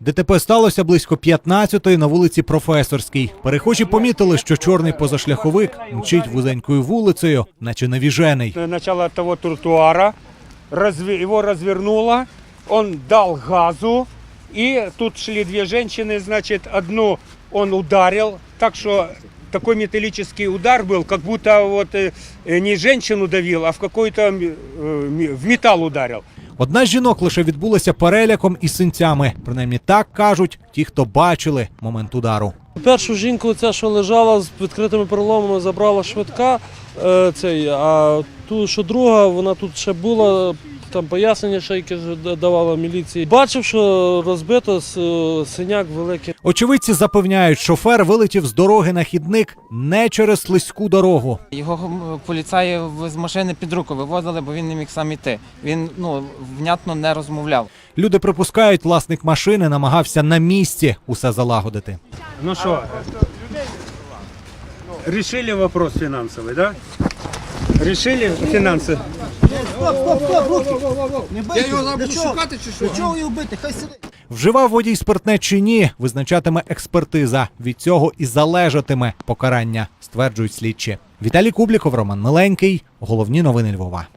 ДТП сталося близько 15-ї на вулиці Професорській. Перехожі помітили, що чорний позашляховик мчить вузенькою вулицею, наче навіжений. начало того тротуара, разве- его развернуло, он дал газу, и тут шли две женщины, значит, одну он ударил, так что такой металлический удар был, как будто вот э, э, не женщину давил, а в какой-то м- э, ми- в металл ударил. Одна з жінок лише відбулася переляком і синцями. Принаймні так кажуть ті, хто бачили момент удару. Першу жінку, ця, що лежала з відкритими переломами, забрала швидка. е, Цей, а ту, що друга, вона тут ще була, там пояснення ще якесь давала міліції. Бачив, що розбито синяк великий. Очевидці запевняють, шофер вилетів з дороги на хідник не через слизьку дорогу. Його поліцаї з машини під руку вивозили, бо він не міг сам іти. Він ну внятно не розмовляв. Люди припускають, власник машини намагався на місці усе залагодити. Ну что, решили вопрос финансовый, да? Решили бийте! Я його забуду шукати чи що? Чого його бити? Хай сидить. Вживав водій спиртне чи ні, визначатиме експертиза. Від цього і залежатиме покарання, стверджують слідчі. Віталій Кубліков, Роман Миленький. Головні новини Львова.